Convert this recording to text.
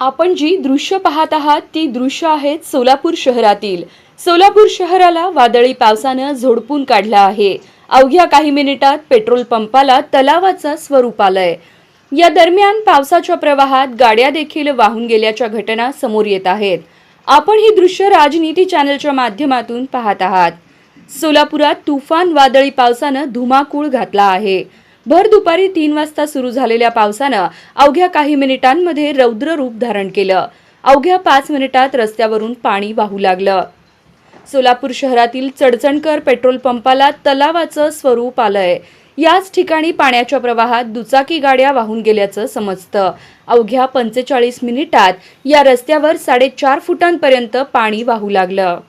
आपण जी दृश्य पाहत आहात ती दृश्य आहेत सोलापूर शहरातील. सोलापूर शहराला वादळी पावसानं झोडपून काढलं आहे. अवघ्या काही मिनिटात पेट्रोल पंपाला तलावाचं स्वरूप आलंय. या दरम्यान पावसाच्या प्रवाहात गाड्या देखील वाहून गेल्याच्या घटना समोर येत आहेत. आपण ही दृश्य राजनीती चॅनलच्या माध्यमातून पाहत आहात. सोलापुरात तुफान वादळी पावसानं धुमाकूळ घातला आहे. भर दुपारी तीन वाजता सुरू झालेल्या पावसानं अवघ्या काही मिनिटांमध्ये रौद्र रूप धारण केलं. अवघ्या पाच मिनिटात रस्त्यावरून पाणी वाहू लागलं. सोलापूर शहरातील चडचणकर पेट्रोल पंपाला तलावाचं स्वरूप आलंय. याच ठिकाणी पाण्याच्या प्रवाहात दुचाकी गाड्या वाहून गेल्याचं समजतं. अवघ्या पंचेचाळीस मिनिटात या रस्त्यावर साडेचार फुटांपर्यंत पाणी वाहू लागलं.